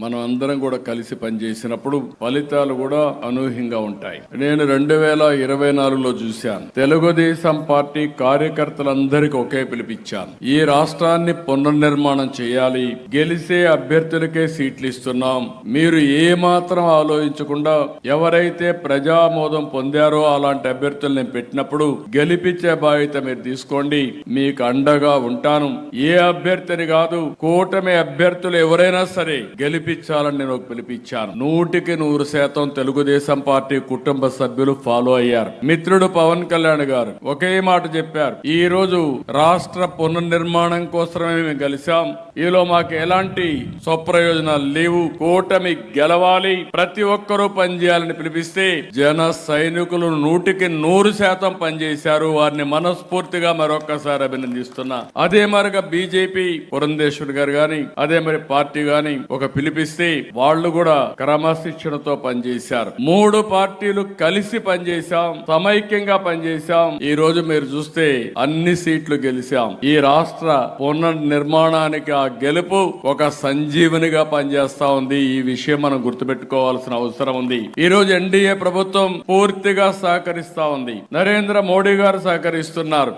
మనం అందరం కూడా కలిసి పనిచేసినప్పుడు ఫలితాలు కూడా అనూహ్యంగా ఉంటాయి. నేను రెండు వేల ఇరవై నాలుగులో చూశాను. తెలుగుదేశం పార్టీ కార్యకర్తలందరికీ ఒకే పిలిపించాను. ఈ రాష్ట్రాన్ని పునర్నిర్మాణం చేయాలి. గెలిసే అభ్యర్థులకే సీట్లు ఇస్తున్నాం. మీరు ఏ మాత్రం ఆలోచించకుండా ఎవరైతే ప్రజామోదం పొందారో అలాంటి అభ్యర్థులు నేను పెట్టినప్పుడు గెలిపించే బాధ్యత మీరు తీసుకోండి. మీకు అండగా ఉంటాను. ఏ అభ్యర్థిని కాదు కూటమి అభ్యర్థులు ఎవరైనా సరే గెలిపించాలని నేను పిలిపించాను. నూటికి నూరు శాతం తెలుగుదేశం పార్టీ కుటుంబ సభ్యులు ఫాలో అయ్యారు. మిత్రుడు పవన్ కళ్యాణ్ గారు ఒకే మాట చెప్పారు. ఈ రోజు రాష్ట్ర పునర్నిర్మాణం కోసమే మేము కలిసాం ఈలో మాకు ఎలాంటి స్వప్రయోజనాలు లేవు. కూటమి గెలవాలి. ప్రతి ఒక్కరూ పనిచేయాలని పిలిపిస్తే జన సైనికులు నూటికి నూరు శాతం పనిచేశారు. వారిని మనస్ఫూర్తిగా మరొక్కసారి అభినందిస్తున్నా. అదే మరిగా బీజేపీ పురంధేశ్వర్ గారు గాని అదే మరి పార్టీ గాని ఒక వినిపిస్తే వాళ్ళు కూడా క్రమశిక్షణతో పనిచేశారు. మూడు పార్టీలు కలిసి పనిచేశాం సమైక్యంగా పనిచేశాం. ఈ రోజు మీరు చూస్తే అన్ని సీట్లు గెలిచాం. ఈ రాష్ట్ర పునర్నిర్మాణానికి ఆ గెలుపు ఒక సంజీవనిగా పనిచేస్తా ఉంది. ఈ విషయం మనం గుర్తుపెట్టుకోవాల్సిన అవసరం ఉంది. ఈ రోజు ఎన్డీఏ ప్రభుత్వం పూర్తిగా సహకరిస్తా ఉంది. నరేంద్ర మోడీ గారు సహకరిస్తున్నారు.